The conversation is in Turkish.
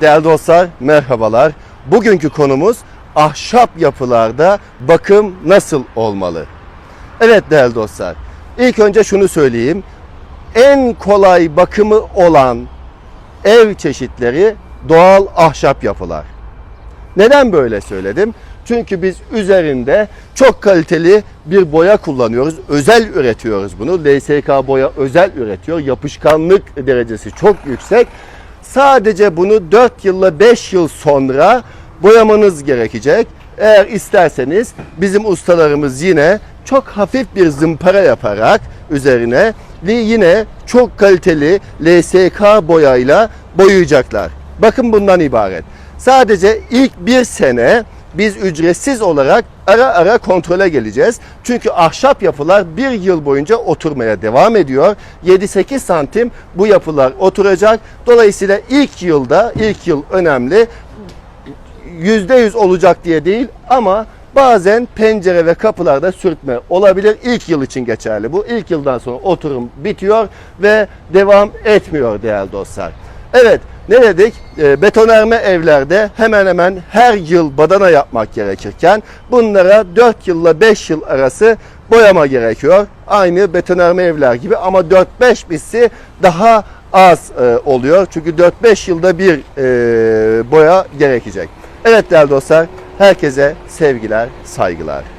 Değerli dostlar merhabalar. Bugünkü konumuz ahşap yapılarda bakım nasıl olmalı? Evet değerli dostlar. İlk önce şunu söyleyeyim. En kolay bakımı olan ev çeşitleri doğal ahşap yapılar. Neden böyle söyledim? Çünkü biz üzerinde çok kaliteli bir boya kullanıyoruz. Özel üretiyoruz bunu. LSK boya özel üretiyor. Yapışkanlık derecesi çok yüksek. Sadece bunu 4 yılla 5 yıl sonra boyamanız gerekecek. Eğer isterseniz bizim ustalarımız yine çok hafif bir zımpara yaparak üzerine ve yine çok kaliteli LSK boyayla boyayacaklar. Bakın bundan ibaret. Sadece ilk bir sene biz ücretsiz olarak ara ara kontrole geleceğiz. Çünkü ahşap yapılar bir yıl boyunca oturmaya devam ediyor. 7-8 santim bu yapılar oturacak. Dolayısıyla ilk yılda, ilk yıl önemli. %100 olacak diye değil ama bazen pencere ve kapılarda sürtme olabilir. İlk yıl için geçerli bu. İlk yıldan sonra oturum bitiyor ve devam etmiyor değerli dostlar. Evet ne dedik? E, betonarme evlerde hemen hemen her yıl badana yapmak gerekirken bunlara 4 yılla 5 yıl arası boyama gerekiyor. Aynı betonarme evler gibi ama 4-5 bitsi daha az e, oluyor. Çünkü 4-5 yılda bir e, boya gerekecek. Evet değerli dostlar herkese sevgiler, saygılar.